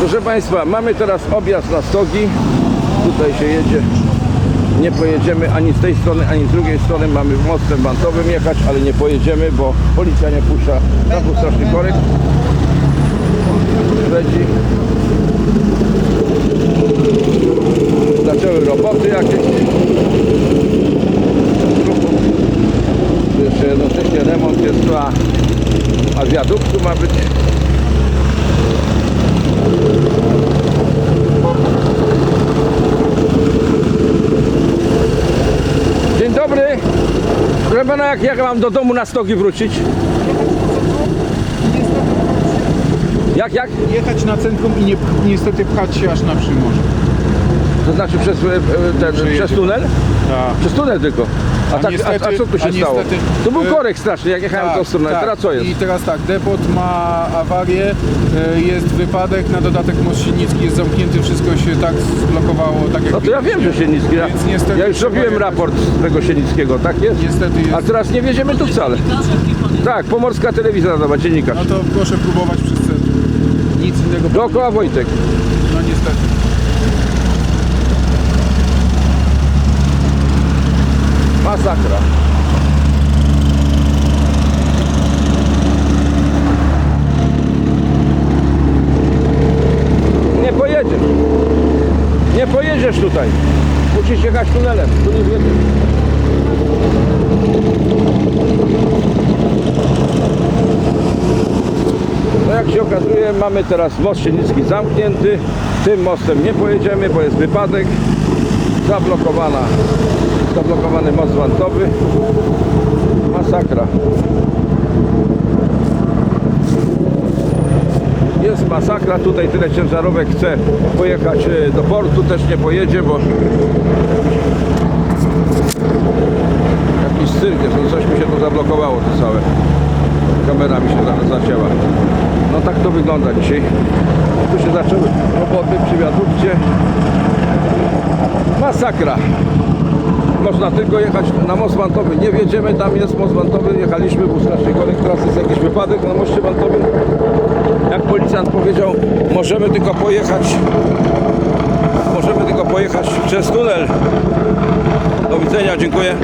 Proszę Państwa, mamy teraz objazd na stogi. Tutaj się jedzie. Nie pojedziemy ani z tej strony, ani z drugiej strony. Mamy mostem wantowym jechać, ale nie pojedziemy, bo policja nie puszcza. Tam był straszny korek. Śledzi. Zaczęły roboty jakieś. Jeszcze jednocześnie remont jest a, a wiaduktu ma być. Pana, jak, jak mam do domu na stogi wrócić? Jak, jak? Jechać na centrum i nie, niestety pchać się aż na Przymorze. To znaczy przez, e, e, ten, Przejedzie. przez tunel? Tak. Przez tunel tylko. A, A tak, a, niestety- a co tu się a stało? niestety, To był e, korek straszny, jak jechałem w tą stronę. Teraz co jest? I teraz tak, depot ma awarię, e, jest wypadek, na dodatek most Silnicki jest zamknięty, wszystko się tak zblokowało, tak jak No to ja wiem, że Sienicki. Ja, Więc niestety ja już robiłem raport z tego Sienickiego, tak jest? Niestety jest. A teraz nie wjedziemy tu wcale. Tak, pomorska telewizja nadawa, dziennikarz. No to proszę próbować przez centrum. Nic innego. Dookoła Wojtek. No niestety. Masakra. Nie pojedziesz. Nie pojedziesz tutaj. Musisz jechać tunelem. Tu nie wjedziesz. No jak się okazuje, mamy teraz most Sienicki zamknięty. Tym mostem nie pojedziemy, bo jest wypadek. Zablokowana, zablokowany most wantowy. Masakra. Jest masakra, tutaj tyle ciężarówek chce pojechać e, do portu, też nie pojedzie, bo jakiś cyrk jest, no coś mi się tu zablokowało to całe. Kamera mi się za- zacięła. No tak to wygląda dzisiaj. Tu się zaczęły roboty przy wiadukcie. Masakra. Można tylko jechać na most wantowy. Nie wjedziemy, tam jest most wantowy. Jechaliśmy, straszny korek, teraz jest jakiś wypadek na moście wantowym. Jak policjant powiedział, możemy tylko pojechać możemy tylko pojechać przez tunel. Do widzenia, dziękuję.